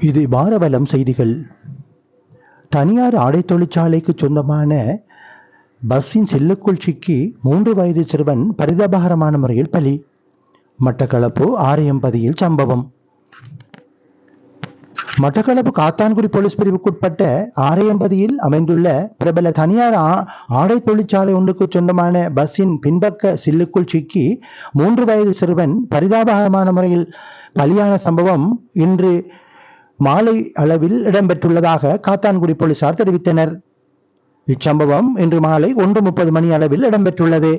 இது வாரவலம் செய்திகள். தனியார் ஆடை தொழிற்சாலைக்கு சொந்தமான பஸ்ஸின் செல்லுக்குள் சிக்கி மூன்று வயது சிறுவன் பரிதாபகரமான முறையில் பலி. மட்டக்களப்பு ஆரையம்பதியில் சம்பவம். மட்டக்களப்பு காத்தான்குடி போலீஸ் பிரிவுக்குட்பட்ட ஆரையம்பதியில் அமைந்துள்ள பிரபல தனியார் ஆடை தொழிற்சாலை ஒன்றுக்கு சொந்தமான பஸ்ஸின் பின்பக்க சில்லுக்குள் சிக்கி மூன்று வயது சிறுவன் பரிதாபகரமான முறையில் பலியான சம்பவம் இன்று மாலை அளவில் இடம்பெற்றுள்ளதாக காத்தான்குடி போலீசார் தெரிவித்தனர். இச்சம்பவம் இன்று மாலை ஒன்று முப்பது மணி அளவில் இடம்பெற்றுள்ளது.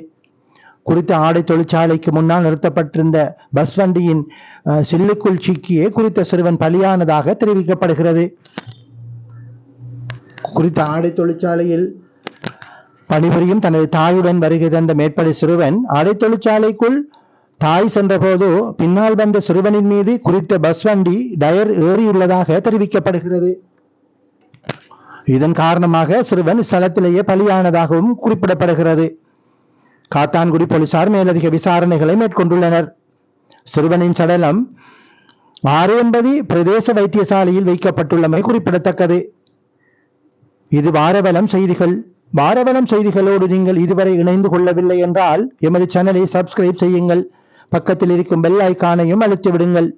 குறித்த ஆடை தொழிற்சாலைக்கு முன்னால் நிறுத்தப்பட்டிருந்த பஸ் வண்டியின் சில்லுக்குள் சிக்கியே குறித்த சிறுவன் பலியானதாக தெரிவிக்கப்படுகிறது. குறித்த ஆடை தொழிற்சாலையில் பணிபுரியும் தனது தாயுடன் வருகை தந்த மேற்படி சிறுவன் ஆடை தொழிற்சாலைக்குள் தாய் சென்றபோது பின்னால் வந்த சிறுவனின் மீது குறித்த பஸ் வண்டி டயர் ஏறியுள்ளதாக தெரிவிக்கப்படுகிறது. இதன் காரணமாக சிறுவன் ஸ்தலத்திலேயே பலியானதாகவும் குறிப்பிடப்படுகிறது. காத்தான்குடி போலீசார் மேலதிக விசாரணைகளை மேற்கொண்டுள்ளனர். சிறுவனின் சடலம் ஆரியம்பதி பிரதேச வைத்தியசாலையில் வைக்கப்பட்டுள்ளமை குறிப்பிடத்தக்கது. இது வாரவலம் செய்திகள். வாரவலம் செய்திகளோடு நீங்கள் இதுவரை இணைந்து கொள்ளவில்லை என்றால் எமது சேனலை சப்ஸ்கிரைப் செய்யுங்கள். பக்கத்தில் இருக்கும் பெல் ஐக்கானையும் அழுத்தி விடுங்கள்